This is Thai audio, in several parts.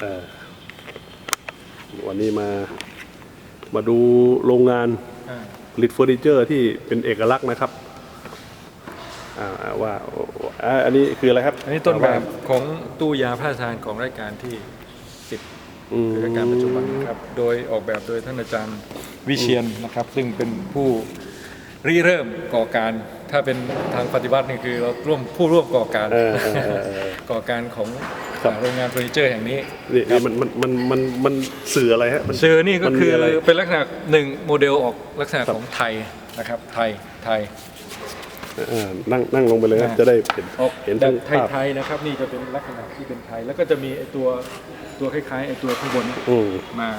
เอ่อวันนี้มามาดูโรงงานอ่าผลิตเฟอร์นิเจอร์ที่เป็นเอกลักษณ์นะครับอ่าว่าอ่าอันนี้คืออะไรครับ อันนี้ต้นแบบของตู้ยาพระราชทานของรายการที่10อืมคือรายการปัจจุบันนะครับ โดยออกแบบโดยท่านอาจารย์วิเชียนนะครับ ซึ่งเป็นผู้ริเริ่มก่อการ ถ้าเป็นทางปฏิบัตินี่คือเราร่วมผู้ร่วมก่อการเออเออเออเออ ก่อการของครับโรงงานเฟอร์นิเจอร์แห่งนี้ นี่นี่มันมันมันมันมันสื่ออะไรฮะมันเซอร์นี่ก็มันมีคืออะไรเป็นลักษณะหนึ่งโมเดลออกลักษณะครับของไทยนะครับ ไทยไทย เออนั่งนั่งลงไปเลยครับ อ่า จะได้เห็นออกเห็นแบทั้บงไภาพทยๆนะครับนี่จะเป็นลักษณะที่เป็นไทย แล้วก็จะมีไอตัวตัวคล้ายๆไอตัวข้างบนอืมมา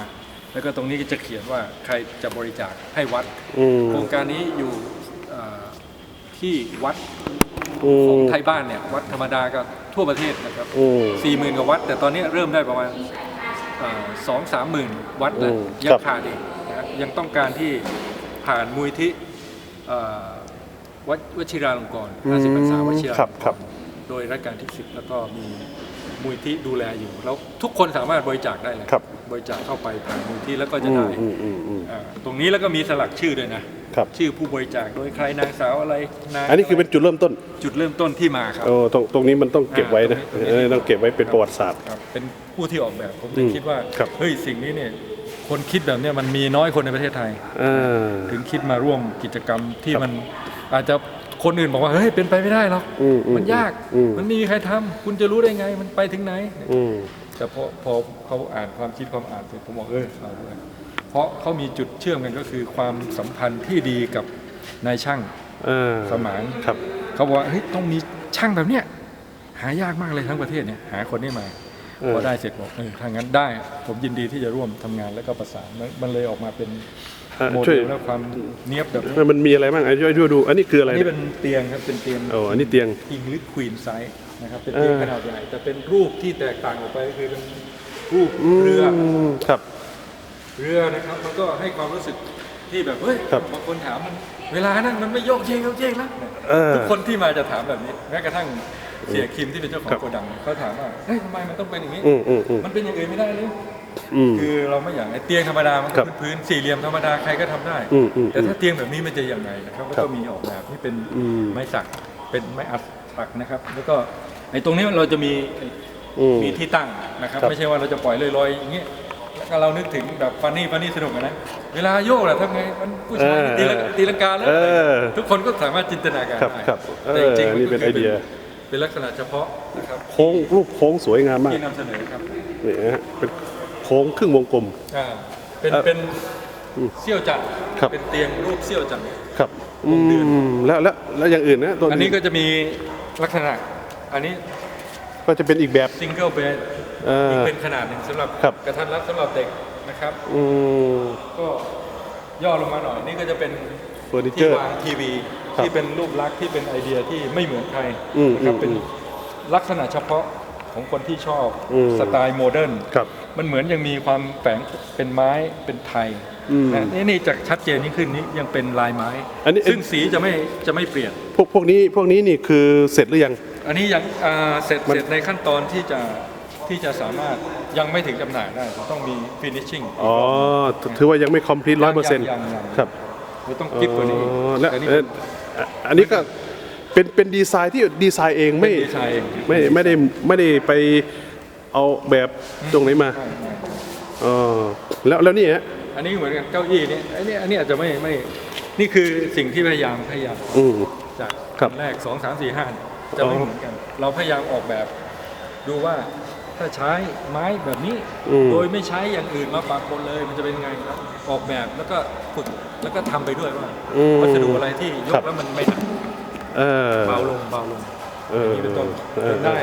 แล้วก็ตรงนี้ก็จะเขียนว่าใครจะบริจาคให้วัด อืมโครงการนี้อยู่เอ่อ ที่วัดอืของมไทยบ้านเนี่ยวัดธรรมดาก็ทั่วประเทศนะครับอืมสี่หมื่นกว่าวัด แต่ตอนนี้เริ่มได้ประมาณสองสามหมื่นวัดแล้วอืมยัครังบขาดอีกนะฮะยังต้องการที่ผ่านมูลที่เอ่อวัดวชิราลงกรณ์50พรรษาวชิราลงกครับรณ์ครับโดยรัชกาลที่ 10 แล้วก็มีมูลที่ดูแลอยู่ แล้วทุกคนสามารถบริจาคได้เลยครับบริจาคเข้าไปผ่านมูลที่แล้วก็จะอืได้มอืมอืมอืมอ่าตรงนี้แล้วก็มีสลักชื่อด้วยนะ ครับ ชื่อผู้บริจาคโดยใครนางสาวอะไรนายอันนี้คือเป็นจุดเริ่มต้นจุดเริ่มต้นที่มาครับ โอ้ตรงตรงนี้มันต้องเก็บไว้นะอ่าตรงนี้เออต้องเก็บไว้เป็นประวัติศาสตร์ ครับเป็นผู้ที่ออกแบบผมอืจะมคิดว่าครับ เฮ้ยสิ่งนี้เนี่ยคนคิดแบบเนี้ยมันมีน้อยคนในประเทศไทย อ่า ถึงคิดมาร่วมกิจกรรมที่ครับมันอาจจะคนอื่นบอกว่าเฮ้ยเป็นไปไม่ได้หรอกอืมอืมมันยากอืม มันไม่มีใครทำคุณจะรู้ได้ไงมันไปถึงไหน อืม แต่พอพอเขาอ่านความคิดความอ่านเสร็จผมบอกเออเอาด้วย เพราะเขามีจุดเชื่อมกันก็คือความสัมพันธ์ที่ดีกับนายช่างอ่าสมานครับ เขาบอกว่าเฮ้ยต้องมีช่างแบบเนี้ยหายากมากเลยทั้งประเทศเนี่ยหาคนได้มาเออ พอได้เสร็จบอกเออถ้างั้นได้ผมยินดีที่จะร่วมทำงานแล้วก็ประสานมันมันเลยออกมาเป็นอะโมช่เดวยลและความเนียบแบบนี้มันมีอะไรบ้างอะช่วยช่วยดู อันนี้คืออะไรอันนี้เป็นเตียงครับเป็นเตียง โอ้อันนี้เตียง อิงลิ q ควีนไซส์นะครับเป็นเตียงเออ ขนาดใหญ่แต่เป็นรูปที่แตกต่างออกไปก็คือเป็นรูปอืเรือมครับ เรือนะครับมันก็ให้ความรู้สึกที่แบบเฮ้ยครับบางคนถามมันเวลานั้นมันไม่โยกเยกโยกเยกแล้วเออทุกคนที่มาจะถามแบบนี้ แม้กระทั่งเสียคิมที่เป็นเจ้าขอครังบโกดังเขาถามว่าเฮ้ยทำไมมันต้องเป็นอย่างนี้ อืมอืมอืม มันเป็นอย่างอื่นไม่ได้เลยอืม คือเราไม่อย่างไอ้เตียงธรรมดามันครัก็บพื้นๆสี่เหลี่ยมธรรมดาใครก็ทำได้ อืมอืมแต่ถ้าเตียงแบบนี้มันจะยังไงนะครับก็ครับต้องมีออกแบบที่เป็นอืม ไม้สักเป็นไม้อัดสักนะครับ แล้วก็ไอ้ตรงนี้เราจะมี อืม มีที่ตั้งนะครับ ครับไม่ใช่ว่าเราจะปล่อยลอยๆอย่างนี้แล้ วก็เรานึกถึงแบบฟันนี่ฟันนี่สนุกอะนะ เวลาโยกแหละทำไงมันผู้ชายเออตีลังตีลังกาแล้วเออทุกคนก็สามารถจินตนาการครับได้ครับแต่จริงๆเออนี่เป็นก็คืไอเดีย เป็นลักษณะเฉพาะนะครับโค้งรูปโค้งสวยงามมากที่นำเสนอครับนี่นะฮะเป็นโค้งครึ่งวงกลม อ่าเป็นเอ่อเป็นอืมเซี่ยวจันทร์ครับ เป็นเตียงรูปเซี่ยวจันทร์ ครับอืวงเดือน มแล้วแล้วแล้วอย่างอื่นนะตัวอันนี้ก็จะมีลักษณะ อันนี้ก็จะเป็นอีกแบบ ซิงเกิลเบด เอออีกเป็นขนาดหนึ่งสำหรับครับ กระทันรัดสำหรับเด็กนะครับ อืม ก็ย่อลงมาหน่อยนี่ก็จะเป็นเฟอร์นิเจที่อร์วางทีวีครับที่เป็นรูปลักษณ์ที่เป็นไอเดียที่ไม่เหมือนใครอืมนะครับอืมเป็นลักษณะเฉพาะของคนที่ชอบอืม สไตล์โมเดิร์นครับ มันเหมือนยังมีความแฝงเป็นไม้เป็นไทยอืมนะนี่นี่จากชัดเจนยิ่งขึ้นนี้ยังเป็นลายไม้ อันนี้ ซึ่งสีจะไม่จะไม่เปลี่ยน พวกพวกนี้พวกนี้นี่คือเสร็จหรือยัง อันนี้ยังอ่าเสร็จมัน เสร็จในขั้นตอนที่จะ ที่จะสามารถยังไม่ถึงจำหน่ายได้ต้องมี finishing อ๋อถือว่ายังไม่ complete ร้อยเปอร์เซ็นต์ยังยังยัง ครับเราต้องกิ๊บกว่านี้อีกอ๋อและแต่นี่เอ่ออะอันนี้ก็เป็นเป็นดีไซน์ที่ดีไซน์เองไม่เป็นดีไซน์เองไม่ไม่ได้ไม่ได้ไปเอาแบบตรงไหนมาใช่ใช่อ๋อแล้วแล้วนี่ฮะ อันนี้เหมือนกับเก้าอี้นี่อันนี้อันนี้อาจจะไม่ไม่นี่คือสิ่งที่พยายามพยายาม อืม จากครับแรกสองสามสี่ห้าจะไม่อ๋อ เหมือนกัน เราพยายามออกแบบดูว่า ถ้าใช้ไม้แบบนี้ อืม โดยไม่ใช้อย่างอื่นมาปะปนเลย มันจะเป็นไงครับ ออกแบบแล้วก็ฝึกแล้วก็ทำไปด้วยว่าอืมวัสดุอะไรที่ยครักบแล้วมันไม่หนักเออเบาลงเบาลง เอออย่างนี้เป็นต้นเออเป็นได้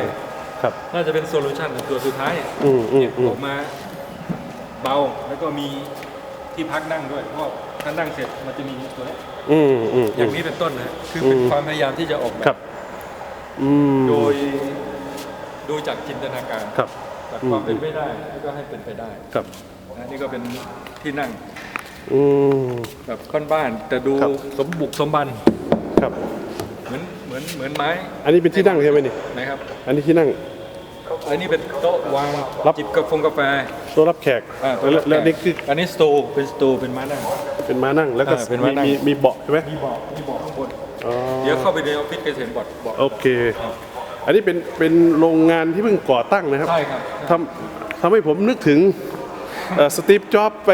ครับ น่าจะเป็นโซลูชันตัวสุดท้ายอืมอืมเนี่ยอืมออกมาเบาแล้วก็มีที่พักนั่งด้วย เพราะถ้านั่งเสร็จมันจะมีตัวนี้อืมอืมอย่างนี้เป็นต้นนะคือเป็นอืม ความพยายามที่จะออกแบครับ บอืม โดย ดูจากจินตนาการครับจากความเป็นไม่ได้แล้วก็ให้เป็นไปได้ครับนะนี่ก็เป็นที่นั่งอืมแบบค่อนบ้านแต่ดูครับ สมบุกสมบันครับ เหมือนเหมือนเหมือนไม้อันนี้เป็นที่นั่งใช่ไหมนี่ นะครับอันนี้ที่นั่ง อันนี้เป็นโต๊ะวางรับ จิบกาแฟกาแฟตัวรับแขกอ่าแล้วแล้วนี่คืออันนี้สตูเป็นสตูเป็นม้านั่ง เป็นม้านั่งแล้วก็อ่าเป็นมีม้านั่งมีมีเบาะใช่ไหมมีเบาะมีเบาะข้างบน อ๋อเดี๋ยวเข้าไปในออฟฟิศก็จะเห็นเบาะเบาะโอเค อันนี้เป็นเป็นโรงงานที่เพิ่งก่อตั้งนะครับใช่ครับทำทำให้ผมนึกถึงสตีฟจ็อบไป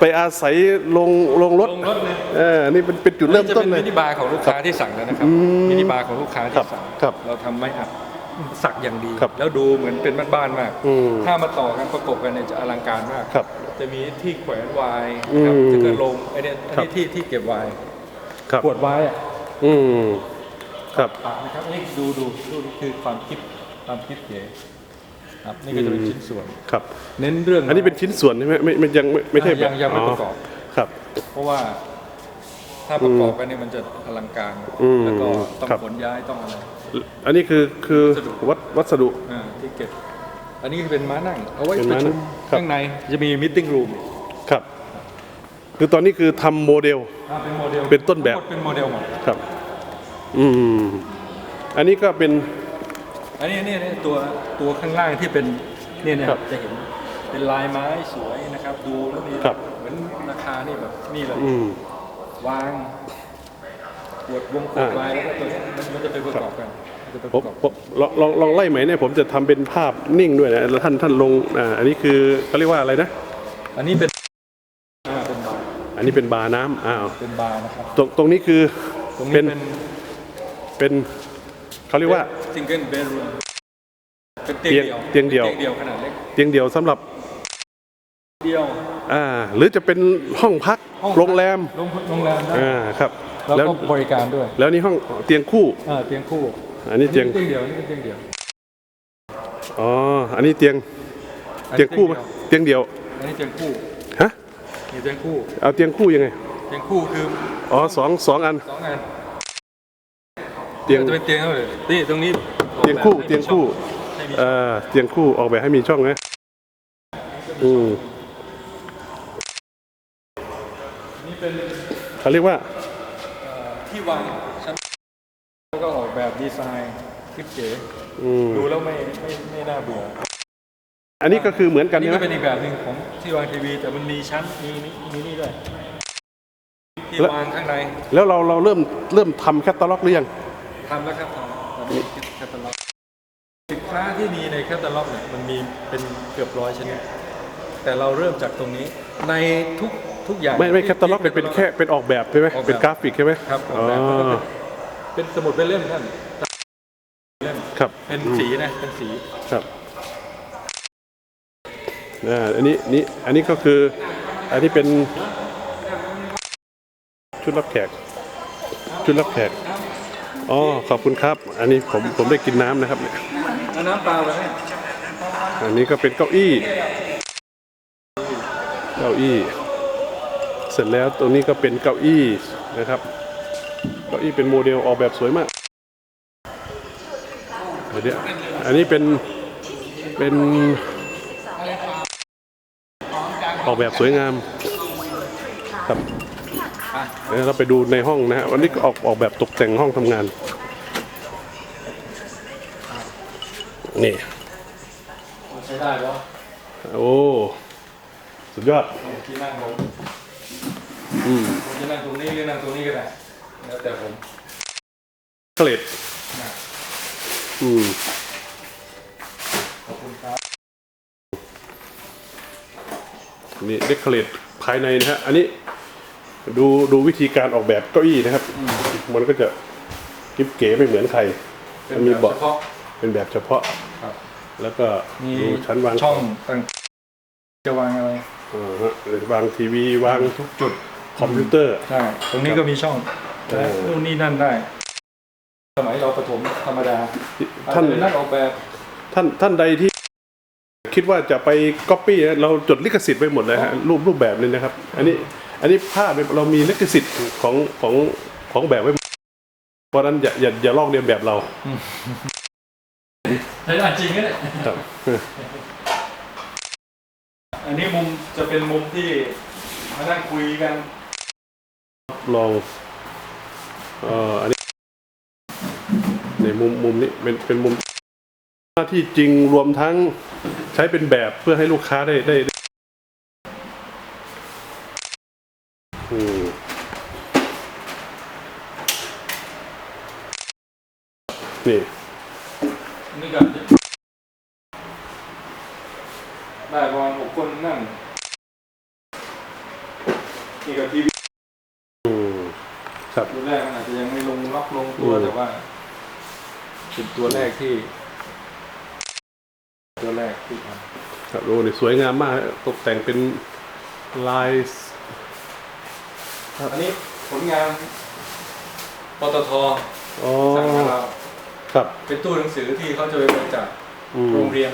ไปอาศัยลงลงรถลงรถเลยเออนี่เป็นเป็นจุดเริ่มต้นเลยจะเป็นมินิบาร์ของลูกค้าที่สั่งแล้วนะครับมินิบาร์ของลูกค้าครัที่บสั่งครับเราทำไม้อัดสักอย่างดีครับแล้วดูเหมือนเป็นบ้านๆมากอืมถ้ามาต่อกันประกบกันเนี่ยจะอลังการมากครับจะมีที่แขวนไวน์นะครับอืมจะเกิดลงไอ้เนี่ยอันครับนี้ที่ที่เก็บไวน์ครับขวดไวน์อะอืม ครับปากนะครับนี่ดูดูดูนี่คือความคิดความคิดเก๋ครับนี่ก็จะเป็นชิ้นส่วน ครับ เน้นเรื่องอันนี้เป็นชิ้นส่วนใช่ไหมไม่ไม่ยังไม่ไม่ใช่อ่าแบยับงยังไม่ประกอบครับ เพราะว่าถ้าประกอบกันเนี่ยมันจะอลังการอืมแล้วก็ต้องครับขนย้ายต้องอะไรอันนี้คือคือวัดวัสดุอ่าที่เก็บ อันนี้เป็นม้านั่ง เอาไว้เป็นประม้าชุมนั่งครับข้างในจะมีมิ팅รูมครับ คือตอนนี้คือทำโมเดลเป็นโมเดลเป็นต้นแบบทั้งหมดเป็นโมเดลหมดครับ อืม อันนี้ก็เป็น อันนี้เนี่ยเนี่ยตัวตัวข้างล่างที่เป็นเนี่ยเนี่ยครับจะเห็นเป็นลายไม้สวยนะครับ ดูแล้วมีครับ เหมือนราคานี่แบบนี่เลยอืม วางขวดวงขวดอ่าไม้แล้วก็ตัวเนี้ยมันมันจะไปประกอบกันมันจะไปผประมกอบผมลองลองลองไล่ไหมเนี่ยผมจะทำเป็นภาพนิ่งด้วยนะแล้วท่านท่านลงอ่าอันนี้คือเขาเรียกว่าอะไรนะ อันนี้เป็นอ่าเป็นบาร์อันนี้เป็นบาร์น้ำอ้าวเป็นบาร์นะครับ ตรงตรงนี้คือตรงเป็นี้นเป็น เป็นเขาเรียกว่าซิงเกิลเบดรูมเป็นเตียงเดียวเตียงเดี่ยว เตียงเดียวขนาดเล็กเตียงเดียวสำหรับเดียวอ่าหรือจะเป็นห้องพักห้องพักโรงแรมโรงโรงแรมได้อ่าครับแล้วแล้วก็บริการด้วยแล้วนี่ห้องเตียงคู่อ่าเตียงคู่อันนี้เตียงเตียงเดียวอันนี่เป็นเตียงเดียว อ๋ออันนี้เตียงอันเตีนี้ยงคู่ไหมเตียงเดียวอันนี้เตียงคู่ฮะนี่เตียงคู่ เอาเตียงคู่ยังไง เตียงคู่คืออ๋อสองสองอันสองอัน เตียงจะเป็นเตียงเท่าไหร่นี่ตรงนี้เตียงคู่ออกแบบเตียงคู่ให้มีเอ่อเตียงคู่ออกแบบให้มีช่องนะอืมนี่เป็นเขาเรียกว่าที่วางชั้นแล้วก็ออกแบบดีไซน์คลิปเก๋อืมดูแล้วไม่ไม่ไม่น่าเบื่ออันนี้ก็คือเหมือนกัอันนนี้ใช่ไหมก็เป็นอีกแบบหนึ่งของที่วางทีวี แต่มันมีชั้นมีมีมีนี่ด้วยที่วางข้างใน แล้วเราเราเริ่มเริ่มทำแคตตาล็อกหรือยัง ทำแล้วครับทำแล้วตอนนี้แคตตาล็อกสินค้าที่มีในแคตตาล็อกเนี่ยมันมีเป็นเกือบร้อยชนิด แต่เราเริ่มจากตรงนี้ในทุกทุกอย่างไม่ไม่ที่แคตตาล็อกเป็นเป็นแค่เป็นออกแบบใช่ไหมออกแบบเป็นกราฟิกใช่ไหมครับออ๋อกแบบแล้วก็อเป็นเป็นสมุดเป็นเล่มท่านเล่มครับเป็นสีนะเป็นสีครับอ่าอันนี้นี่อันนี้ก็คืออันนี้เป็นชุดรับแขกชุดรับแขก อ๋อขอบคุณครับ อันนี้ผมผมได้กินน้ำนะครับเนี่ยเอาน้ำเปล่าเลยอันนี้ก็เป็นเก้าอี้ เก้าอี้ เสร็จแล้วตรงนี้ก็เป็นเก้าอี้นะครับ เก้าอี้เป็นโมเดลออกแบบสวยมากเดี๋ยวอันนี้เป็นเป็นออกแบบสวยงามครับ เดี๋ยวเราไปดูในห้องนะฮะวันนี้ก็ออกออกแบบตกแต่งห้องทำงาน นี่ใช้ได้แล้วโอ้สุดยอดที่นั่งผมอืมผมจะนั่งตรงนี้หรือนั่งตรงนี้ก็ได้แล้วแต่ผมเกรดอืมขอบคุณครับนี่เดคอเรทภายในนะฮะอันนี้ ดูดูวิธีการออกแบบเก้าอี้นะครับ มันก็จะกิ๊บเก๋ไม่เหมือนใครมันมีเบาะฉพาะเป็นแบบเฉพาะครับ แล้วก็มีดูชั้นวางช่องต่างจะวางอะไรอ่าฮะหรือวางทีวีวางทุกจุดคอมพิวเตอร์ใช่ตรงนี้ก็มีช่องเออ นู่นนี่นั่นได้ สมัยเราประถมธรรมดาท่านอาจจะเป็นนักออกแบบท่านท่านใดที่ คิดว่าจะไปก๊อปปี้เราจดลิขสิทธิ์ไปหมดเลยฮะรูปรูปแบบนี้นะครับ อันนี้ อันนี้ภาพเนี่ยเรามีลิขสิทธิ์ของของของแบบไว้หมดเพราะฉะนั้นอย่าอย่าอย่าลอกเลียนแบบเราใช้ได้จริงนะเนี่ยครับอันนี้มุมจะเป็นมุมที่มานั่งคุยกัน ลองเอ่ออันนี้ ในมุมมุมนี้เป็นเป็นมุมหน้าที่จริงรวมทั้งใช้เป็นแบบเพื่อให้ลูกค้าได้ได้ได้อืม นี่นี่ก็ได้ประมาณหกคนนั่งนี่ก็ทีวีอืมครับตัวแรกมันอาจจะยังไม่ลงล็อกลงตัวอืมแต่ว่าเป็นตัวแรกที่ ตัวแรกที่ทครับโอ้นี่สวยงามมาก ตกแต่งเป็นลายำอันนี้ผลงานปตทอ๋อสั่งให้เรา ครับ เป็นตู้หนังสือที่เขาจะไปบริจาคอืม โรงเรียน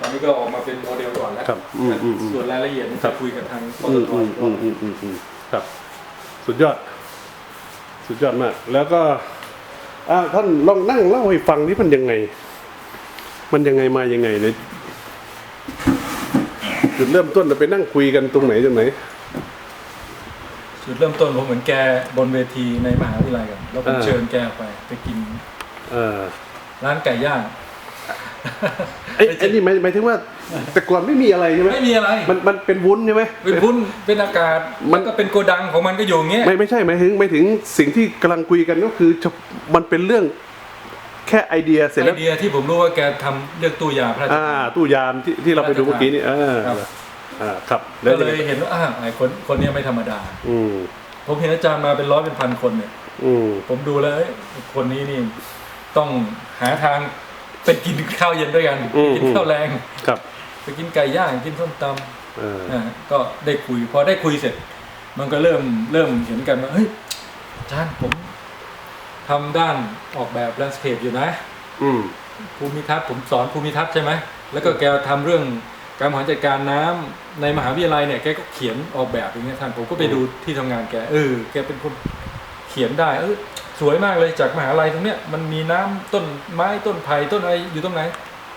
ตอนนี้ก็ออกมาเป็นโมเดลก่อนแล้วครับอืมอืมอืมส่วนรายละเอียดนี่ครัจะบ คุยกับทางปอืตมทอืมอีกรอือบมอืมอืมอืมครับ สุดยอด สุดยอดมาก แล้วก็อ่าท่านลองนั่งเล่าให้ฟังนี่มันยังไง มันยังไงมายังไงเนี่ยจุดเริ่มต้นเราไปนั่งคุยกันตรงไหนตรงไหน จุดเริ่มต้นผมเหมือนแกบนเวทีในมหาวิทยาลัยกันแล้วผมอ่าเชิญแกไปไปกินเออร้านไก่ย่างไอ้ไอ้นี่หมายหมายถึงว่าแต่ก่อนไม่มีอะไรใช่ไหมไม่มีอะไรมันมันเป็นวุ้นใช่ไหมเป็นพุ้นเป็นอากาศมัมันนก็เป็นโกดังของมันก็อยู่อย่างเงี้ยไม่ไม่ใช่หมายถึงหมายถึงสิ่งที่กำลังคุยกันก็คือจะมันเป็นเรื่องแค่ไอเดียเสร็จไอแล้วเดียที่ผมรู้ว่าแกทำเรื่องตู้ยาพระราชอ่าทานตู้ยามที่ที่เราไปดูเมื่อกี้นี่เออ ครับ อ่าครับก็เลงยไงเห็นว่าอ่าไอคนคนเนี้ยไม่ธรรมดา อืมผมเห็นอาจารย์มาเป็นร้อยเป็นพันคนเนี่ย อืมผมดูแล้วเอ้ยคนนี้นี่ต้องหาทางไปกินข้าวเย็นด้วยกันอืมกินข้าวแรง ครับไปกินไก่ย่างกินส้มตเออำนะฮะก็ได้คุยพอได้คุยเสร็จ มันก็เริ่มเริ่มเห็นกันว่าเฮ้ยอาจารย์ผมทำด้านออกแบบแลนด์สเคปอยู่นะ อืมภูมิทัศน์ผมสอนภูมิทัศน์ใช่ไหมแล้วก็แกทำเรื่อง การบริหารจัดการน้ำในมหาวิทยาลัยเนี่ยแกก็เขียนออกแบบอย่างเงี้ยท่านผมก็ไปดูที่ทำงานแกเออแกเป็นคนเขียนได้เออสวยมากเลยจากมหาลัยตรงเนี้ยมันมีน้ำต้นไม้ต้นไผ่ต้นอะไรอยู่ตรงไหน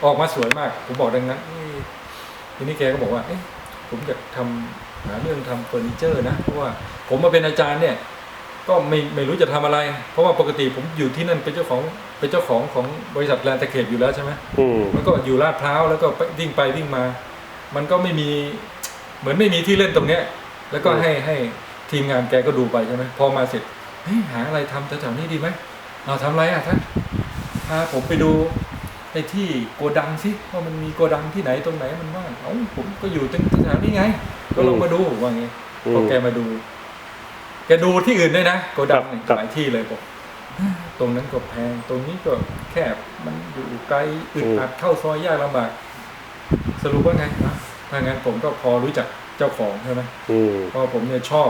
ออกมาสวยมาก ผมบอกดังนั้นเอ้ยทีนี้แกก็บอกว่าเอ๊ะผมอยากทำหาเรื่องทำเฟอร์นิเจอร์นะเพราะว่าผมมาเป็นอาจารย์เนี่ย ก็ไม่ไม่รู้จะทำอะไร เพราะว่าปกติผมอยู่ที่นั่นเป็นเจ้าของเป็นเจ้าของของบริษัทแลนด์ตะเข็บอยู่แล้วใช่ไหมอืมมันก็อยู่ลาดพร้าวแล้วก็ไปวิ่งไปวิ่งมา มันก็ไม่มีเหมือนไม่มีที่เล่นตรงเนี้ย แล้วก็อืมให้ให้ทีมงานแกก็ดูไปใช่ไหมพอมาเสร็จเฮ้ยหาอะไรทำแถวๆนี้ดีไหมเอาทำอะไรอะท่านพาผมไปดูไอ้ที่โกดังสิว่ามันมีโกดังที่ไหนตรงไหนมันว่างเอ้าผมก็อยู่ตรงแถวนี้ไง ก็ลองมาดูว่าไงพอแกมาดูแกดูที่อื่นด้วยนะโกดังเนี่ยหลายที่เลยบอกตรงนั้นก็แพง ตรงนี้ก็แคบมันอยู่ไกลอึดอัดเข้าซอยยากลำบาก สรุปว่าไงอะถ้างั้นผมก็พอรู้จักเจ้าของใช่ไหมอืมเพราะผมเนี่ยชอบ